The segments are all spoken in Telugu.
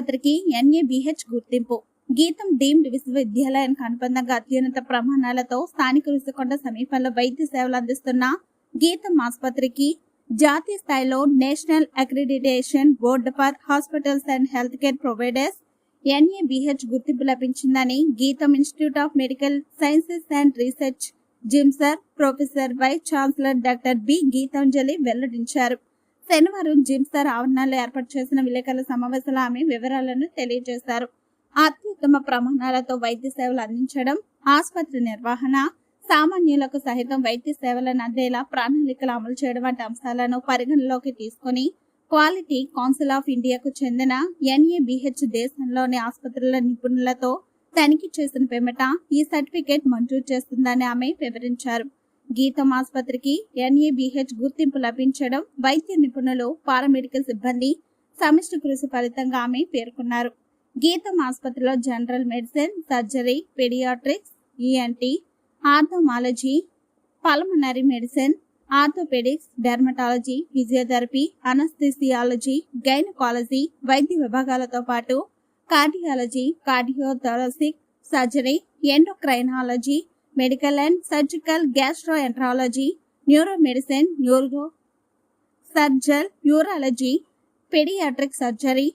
ఆసుపత్రికి ఎన్ఏబిహెచ్ గుర్తింపు. గీతం డీమ్డ్ విశ్వవిద్యాలయానికి అనుబంధంగా అత్యున్నత ప్రమాణాలతో స్థానిక రుషికొండ సమీపంలో వైద్య సేవలు అందిస్తున్న గీతం ఆసుపత్రికి జాతీయ స్థాయిలో national accreditation board for hospitals and health care providers NABH గుర్తింపు లభించిందని GITAM institute of medical sciences and research GIMSR professor vice chancellor doctor B Geetanjali వెల్లడించారు. శనివారం జిమ్సర్ ఆవరణలో ఏర్పాటు చేసిన విలేకరుల సమావేశంలో ఆమె వివరాలను తెలియజేశారు. అత్యుత్తమ ప్రమాణాలతో వైద్య సేవలు అందించడం ఆసుపత్రి నిర్వహణ సామాన్యులకు సహితం వైద్య సేవలను అందేలా ప్రణాళికలు అమలు చేయడం వంటి అంశాలను పరిగణలోకి తీసుకుని క్వాలిటీ కౌన్సిల్ ఆఫ్ ఇండియాకు చెందిన ఎన్ఏబిహెచ్ దేశంలోని ఆసుపత్రుల నిపుణులతో తనిఖీ చేసిన పిమ్మట ఈ సర్టిఫికేట్ మంజూరు చేస్తుందని ఆమె వివరించారు. గీతం ఆసుపత్రికి ఎన్ఏబిహెచ్ గుర్తింపు లభించడం వైద్య నిపుణులు పారామెడికల్ సిబ్బంది సమిష్టి కృషి ఫలితంగా ఆమె పేర్కొన్నారు. గీతం ఆసుపత్రిలో general medicine surgery paediatrics ENT ophthalmology pulmonary medicine orthopaedics dermatology physiotherapy anaesthesiology gynaecology వైద్య విభాగాలతో పాటు cardiology cardiothoracic surgery endocrinology medical and surgical gastroenterology neuro medicine neuro surgery urology paediatric surgery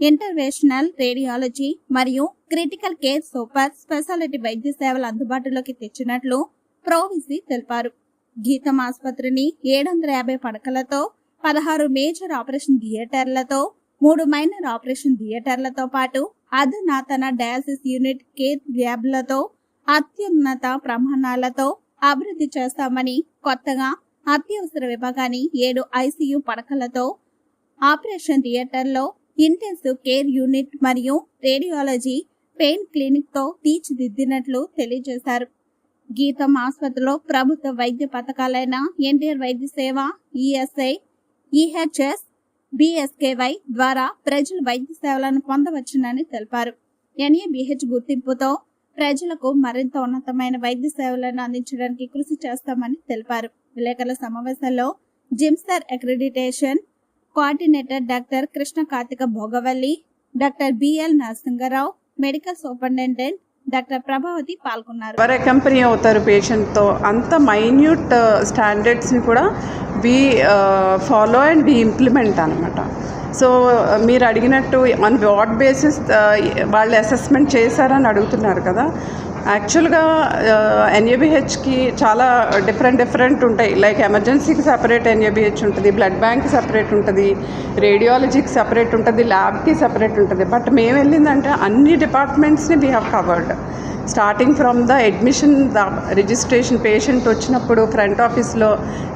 interventional radiology మరియు క్రిటికల్ కేర్ సూపర్ స్పెషాలిటీ వైద్య సేవలు అందుబాటులోకి తెచ్చినట్లు ప్రోవిసి తెలిపారు. గీతం ఆసుపత్రిని ఏడు వందల యాభై పడకలతో పదహారు మేజర్ ఆపరేషన్ థియేటర్లతో మూడు మైనర్ ఆపరేషన్ థియేటర్లతో పాటు అధునాతన డయాలసిస్ యూనిట్ కేర్ ల్యాబ్లతో అత్యున్నత ప్రమాణాలతో అభివృద్ధి చేస్తామని కొత్తగా అత్యవసర విభాగాన్ని ఏడు ఐసీయూ పడకలతో ఆపరేషన్ థియేటర్లో ఇంటెన్సివ్ కేర్ యూనిట్ మరియు రేడియాలజీ పెయిన్ క్లినిక్తో తీర్చిదిద్దినట్లు తెలియజేశారు. గీతం ఆసుపత్రిలో ప్రభుత్వ వైద్య పథకాలైన ఎన్టీఆర్ వైద్య సేవ ఈఎస్ఐ ఈహెచ్ఎస్ బిఎస్కేవై ద్వారా ప్రజలు వైద్య సేవలను పొందవచ్చునని తెలిపారు. ఎన్ఏబిహెచ్ గుర్తింపుతో ప్రజలకు మరింత ఉన్నతమైన వైద్య సేవలను అందించడానికి కృషి చేస్తామని తెలిపారు. విలేకరుల సమావేశంలో GIMSR accreditation coordinator doctor Krishna Karthika Bhogavalli doctor BL Narasinga Rao medical superintendent doctor Prabhavathi పాల్గొన్నారు. ఎవరు కంపెనీ అవుతారు పేషెంట్తో అంత మైన్యూట్ స్టాండర్డ్స్ని కూడా we follow and we implement అనమాట సో మీరు అడిగినట్టు ఆన్ వాట్ బేసిస్ వాళ్ళు అసెస్మెంట్ చేశారని అడుగుతున్నారు కదా. యాక్చువల్గా ఎన్ఏబిహెచ్కి చాలా డిఫరెంట్ డిఫరెంట్ ఉంటాయి. లైక్ ఎమర్జెన్సీకి సపరేట్ ఎన్ఏబిహెచ్ ఉంటుంది బ్లడ్ బ్యాంక్ సపరేట్ ఉంటుంది రేడియాలజీకి సపరేట్ ఉంటుంది ల్యాబ్కి సపరేట్ ఉంటుంది. బట్ మేము వెళ్ళిందంటే అన్ని డిపార్ట్మెంట్స్ని we have covered starting from the admission the registration patient వచ్చినప్పుడు ఫ్రంట్ ఆఫీస్లో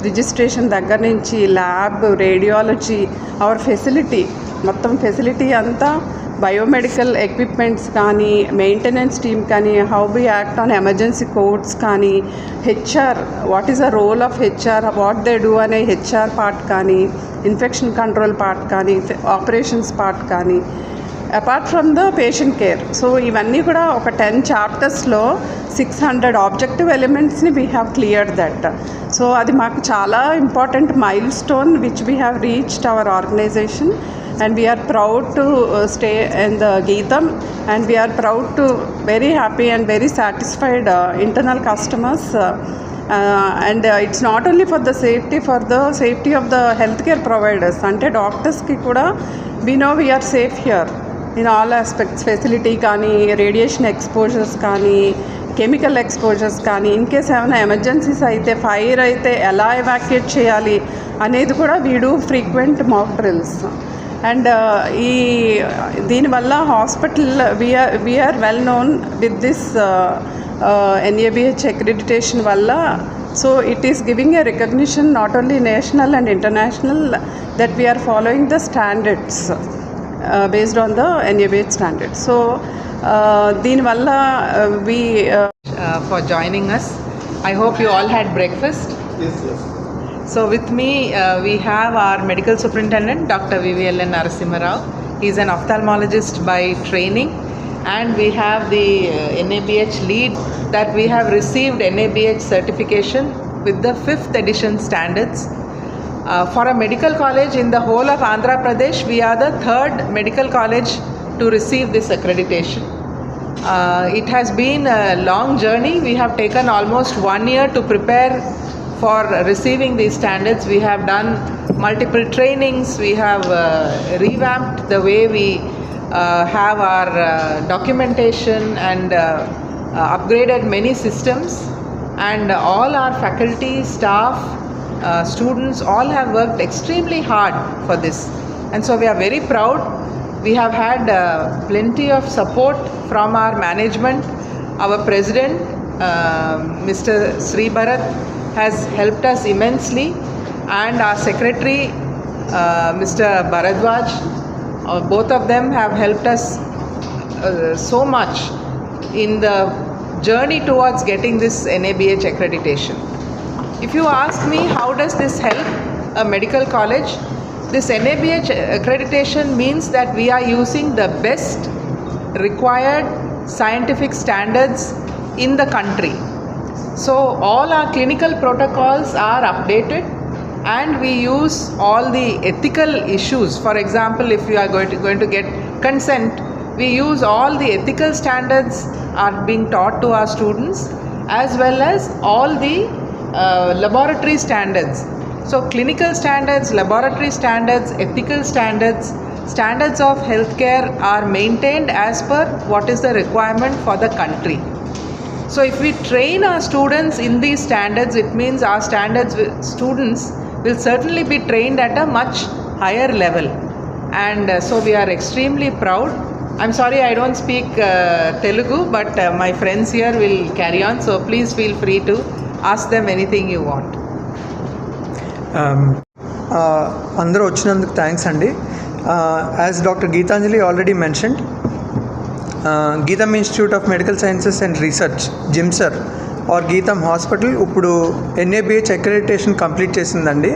రిజిస్ట్రేషన్ దగ్గర నుంచి ల్యాబ్ రేడియాలజీ అవర్ ఫెసిలిటీ మొత్తం ఫెసిలిటీ అంతా బయోమెడికల్ ఎక్విప్మెంట్స్ కానీ మెయింటెనెన్స్ టీమ్ కానీ how be act on emergency codes కానీ HR what is the role of HR what they do అనే హెచ్ఆర్ పార్ట్ కానీ ఇన్ఫెక్షన్ కంట్రోల్ పార్ట్ కానీ ఆపరేషన్స్ పార్ట్ కానీ apart from the patient care. So ఇవన్నీ కూడా ఒక టెన్ చాప్టర్స్లో six hundred objective ఎలిమెంట్స్ని we have cleared that so అది మాకు చాలా important milestone which we have reached our organization and we are proud to uh, stay in the Geetam and we are proud to very happy and very satisfied uh, internal customers uh, uh, and uh, it's not only for the safety for the safety of the healthcare providers అంటే డాక్టర్స్కి కూడా we know we are safe here in all aspects facility కానీ రేడియేషన్ ఎక్స్పోజర్స్ కానీ కెమికల్ ఎక్స్పోజర్స్ కానీ ఇన్ కేస్ ఏమైనా ఎమర్జెన్సీస్ అయితే ఫైర్ అయితే ఎలా ఎవాక్యుయేట్ చేయాలి అనేది కూడా వీడు ఫ్రీక్వెంట్ మాక్ డ్రిల్స్. అండ్ ఈ దీనివల్ల hospital we're we're well known with this NABH accreditation వల్ల. So it is giving a recognition not only national and international that we're following the standards based on the NABH standards so దీనివల్ల వి uh, for joining us. I hope you all had breakfast. Yes, yes. So, with me, uh, we have our medical superintendent, Dr. VVLN Narasimha He is an ophthalmologist by training, and we have the uh, NABH lead that we have received NABH certification with the fifth edition standards. Uh, for a medical college in the whole of Andhra Pradesh, we are the third medical college to receive this accreditation. Uh, it has been a long journey. We have taken almost one year to prepare for receiving these standards. We have done multiple trainings, we have uh, revamped the way we uh, have our uh, documentation and uh, uh, upgraded many systems. And all our faculty, staff, students all have worked extremely hard for this. And so we are very proud. We have had uh, plenty of support from our management. Our president, uh, Mr. Sri Bharat, has helped us immensely, and our secretary, uh, Mr. Bharadwaj, uh, both of them have helped us uh, so much in the journey towards getting this NABH accreditation. If you ask me how does this help a medical college, this NABH accreditation means that we are using the best required scientific standards in the country. So all our clinical protocols are updated and we use all the ethical issues. For example, if you are going to, going to get consent, we use all the ethical standards are being taught to our students as well as all the uh, laboratory standards. So clinical standards, laboratory standards, ethical standards, standards of healthcare are maintained as per what is the requirement for the country. So if we train our students in these standards, it means our standards students will certainly be trained at a much higher level. And uh, so we are extremely proud. I'm sorry I don't speak uh, Telugu, but uh, my friends here will carry on. So please feel free to ask them anything you want. Um, uh, అందరూ వచ్చినందుకు థ్యాంక్స్ అండి. As doctor Geethanjali already mentioned Gitam institute of medical sciences and research GIMSR or Gitam hospital ఇప్పుడు ఎన్ఏబిహెచ్ అక్రెడిటేషన్ కంప్లీట్ చేసిందండి.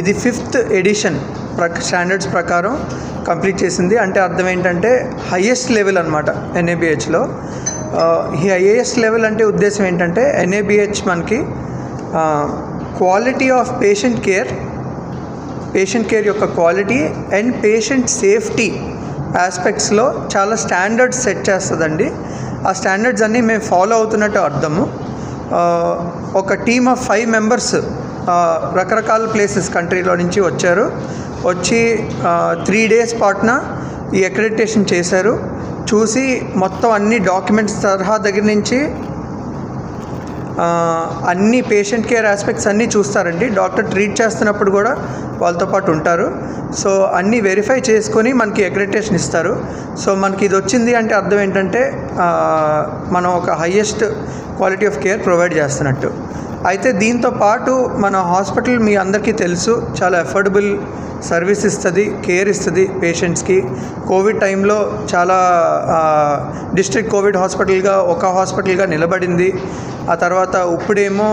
ఇది ఫిఫ్త్ ఎడిషన్ ప్ర స్టాండర్డ్స్ ప్రకారం కంప్లీట్ చేసింది. అంటే అర్థం ఏంటంటే హయ్యెస్ట్ లెవెల్ అనమాట ఎన్ఏబిహెచ్లో ఈ హయ్యెస్ట్ లెవెల్ అంటే ఉద్దేశం ఏంటంటే ఎన్ఏబిహెచ్ మనకి uh, quality of patient care patient care యొక్క క్వాలిటీ అండ్ పేషెంట్ సేఫ్టీ ఆస్పెక్ట్స్లో చాలా స్టాండర్డ్స్ సెట్ చేస్తుందండి. ఆ స్టాండర్డ్స్ అన్నీ మేము ఫాలో అవుతున్నట్టు అర్థము. ఒక టీమ్ ఆఫ్ ఫైవ్ మెంబర్స్ రకరకాల ప్లేసెస్ కంట్రీలో నుంచి వచ్చారు. వచ్చి త్రీ డేస్ పాటున ఈ అక్రెడిటేషన్ చేశారు. చూసి మొత్తం అన్ని డాక్యుమెంట్స్ తరహా దగ్గర నుంచి అన్ని పేషెంట్ కేర్ ఆస్పెక్ట్స్ అన్నీ చూస్తారండి. డాక్టర్ ట్రీట్ చేస్తున్నప్పుడు కూడా వాళ్ళతో పాటు ఉంటారు. సో అన్నీ వెరిఫై చేసుకొని మనకి అక్రిటేషన్ ఇస్తారు. సో మనకి ఇది వచ్చింది అంటే అర్థం ఏంటంటే మనం ఒక highest quality of care provide చేస్తున్నట్టు. అయితే దీంతో పాటు మన హాస్పిటల్ మీ అందరికీ తెలుసు చాలా అఫోర్డబుల్ సర్వీస్ ఇస్తుంది కేర్ ఇస్తుంది పేషెంట్స్కి కోవిడ్ టైంలో చాలా డిస్ట్రిక్ట్ కోవిడ్ హాస్పిటల్గా ఒక హాస్పిటల్గా నిలబడింది. ఆ తర్వాత ఇప్పుడేమో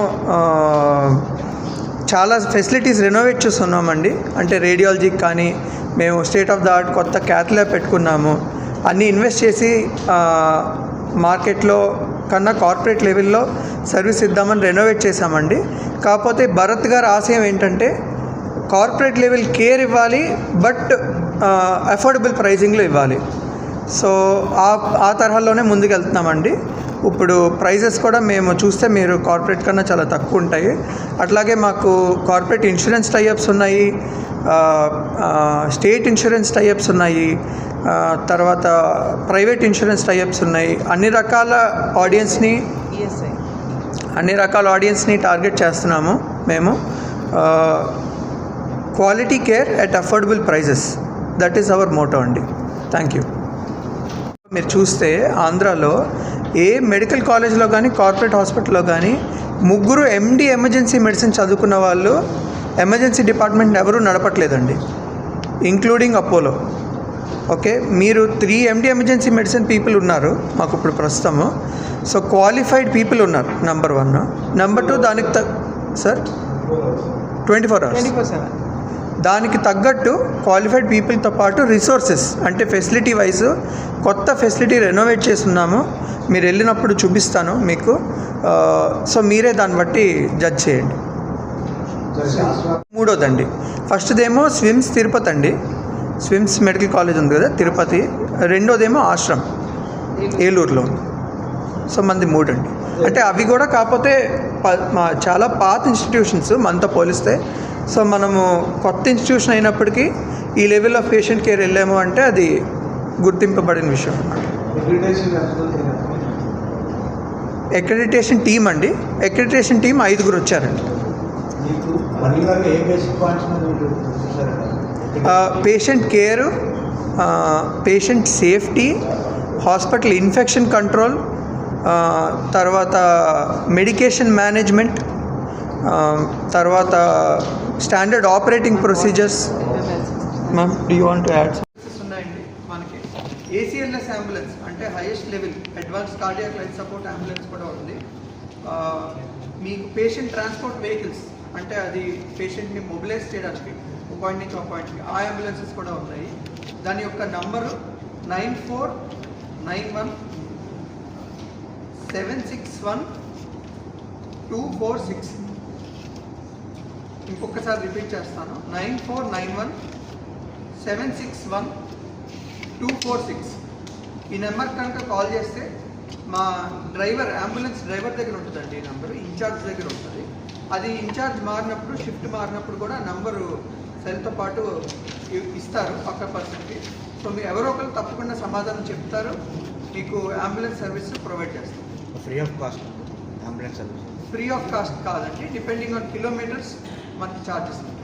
చాలా ఫెసిలిటీస్ రెనోవేట్ చేస్తున్నామండి. అంటే రేడియాలజీకి కానీ మేము స్టేట్ ఆఫ్ ద ఆర్ట్ కొత్త క్యాత్ ల్యాబ్ పెట్టుకున్నాము. అన్నీ ఇన్వెస్ట్ చేసి మార్కెట్లో కన్నా కార్పొరేట్ లెవెల్లో సర్వీస్ ఇద్దామని రెనోవేట్ చేశామండి. కాకపోతే భరత్ గారి ఆశయం ఏంటంటే కార్పొరేట్ లెవెల్ కేర్ ఇవ్వాలి బట్ అఫోర్డబుల్ ప్రైజింగ్లో ఇవ్వాలి. సో ఆ ఆ తరహాలోనే ముందుకెళ్తున్నామండి. ఇప్పుడు ప్రైజెస్ కూడా మేము చూస్తే మీరు కార్పొరేట్ కన్నా చాలా తక్కువ ఉంటాయి. అట్లాగే మాకు కార్పొరేట్ ఇన్సూరెన్స్ టైఅప్స్ ఉన్నాయి. స్టేట్ ఇన్సూరెన్స్ టైఅప్స్ ఉన్నాయి. తర్వాత ప్రైవేట్ ఇన్సూరెన్స్ టైఅప్స్ ఉన్నాయి. అన్ని రకాల ఆడియన్స్ని అన్ని రకాల ఆడియన్స్ని టార్గెట్ చేస్తున్నాము మేము. Quality care at affordable prices. That is our motto అండి. థ్యాంక్ యూ మీరు చూస్తే ఆంధ్రాలో ఏ మెడికల్ కాలేజ్లో కానీ కార్పొరేట్ హాస్పిటల్లో కానీ ముగ్గురు ఎండి ఎమర్జెన్సీ మెడిసిన్ చదువుకున్న వాళ్ళు ఎమర్జెన్సీ డిపార్ట్మెంట్ ఎవరూ నడపట్లేదండి. ఇంక్లూడింగ్ అపోలో ఓకే మీరు three MD emergency medicine people ఉన్నారు మాకు ఇప్పుడు ప్రస్తుతము. సో క్వాలిఫైడ్ పీపుల్ ఉన్నారు నెంబర్ వన్ నెంబర్ టూ దానికి సార్ ట్వంటీ ఫోర్ అవర్స్ 24/7. దానికి తగ్గట్టు క్వాలిఫైడ్ పీపుల్తో పాటు రిసోర్సెస్ అంటే ఫెసిలిటీ వైజ్ కొత్త ఫెసిలిటీ రెనోవేట్ చేస్తున్నాము. మీరు వెళ్ళినప్పుడు చూపిస్తాను మీకు. సో మీరే దాన్ని బట్టి జడ్జ్ చేయండి. మూడోదండి. ఫస్ట్దేమో స్విమ్స్ తిరుపతి అండి. స్విమ్స్ మెడికల్ కాలేజ్ ఉంది కదా తిరుపతి. రెండోదేమో ఆశ్రమ్ ఏలూరులో ఉంది. సో మంది మూడు అండి అంటే అవి కూడా కాకపోతే చాలా పాత ఇన్స్టిట్యూషన్స్ మనతో పోలిస్తే. సో మనము కొత్త ఇన్స్టిట్యూషన్ అయినప్పటికీ ఈ లెవెల్ ఆఫ్ పేషెంట్ కేర్ వెళ్ళాము అంటే అది గుర్తింపబడిన విషయం అన్నమాట. అక్రెడిటేషన్ టీం అండి. అక్రెడిటేషన్ టీం ఐదుగురు వచ్చారండి. Patient care patient safety hospital infection control తర్వాత మెడికేషన్ మేనేజ్మెంట్ తర్వాత standard operating procedures. Ma'am do you want add ఉన్నాయండి మనకి. ఏసీఎల్ఎస్ అంబులెన్స్ అంటే highest level advance cardiac life support ambulance కూడా ఉంది. మీకు పేషెంట్ ట్రాన్స్పోర్ట్ వెహికల్స్ అంటే అది పేషెంట్ని మొబిలైజ్ చేయడానికి ఒక పాయింట్ నుంచి ఒక పాయింట్కి ఆ అంబులెన్సెస్ కూడా ఉన్నాయి. దాని యొక్క number nine four nine one seven six one two four six ఇంకొకసారి రిపీట్ చేస్తాను. Nine four nine one seven six one two four six ఈ నెంబర్ కనుక కాల్ చేస్తే మా డ్రైవర్ అంబులెన్స్ డ్రైవర్ దగ్గర ఉంటుందండి ఈ నెంబర్ ఇన్ఛార్జ్ దగ్గర ఉంటుంది. అది ఇన్ఛార్జ్ మారినప్పుడు షిఫ్ట్ మారినప్పుడు కూడా నంబరు సెల్తో పాటు ఇస్తారు పక్క పర్సన్కి సో మీరు ఎవరో ఒకరు తప్పకుండా సమాధానం చెప్తారు. మీకు అంబులెన్స్ సర్వీస్ ప్రొవైడ్ చేస్తారు. Free of cost ambulance service free of cost కాదండి. డిపెండింగ్ ఆన్ కిలోమీటర్స్ మనకి ఛార్జెస్ ఉంటాయి.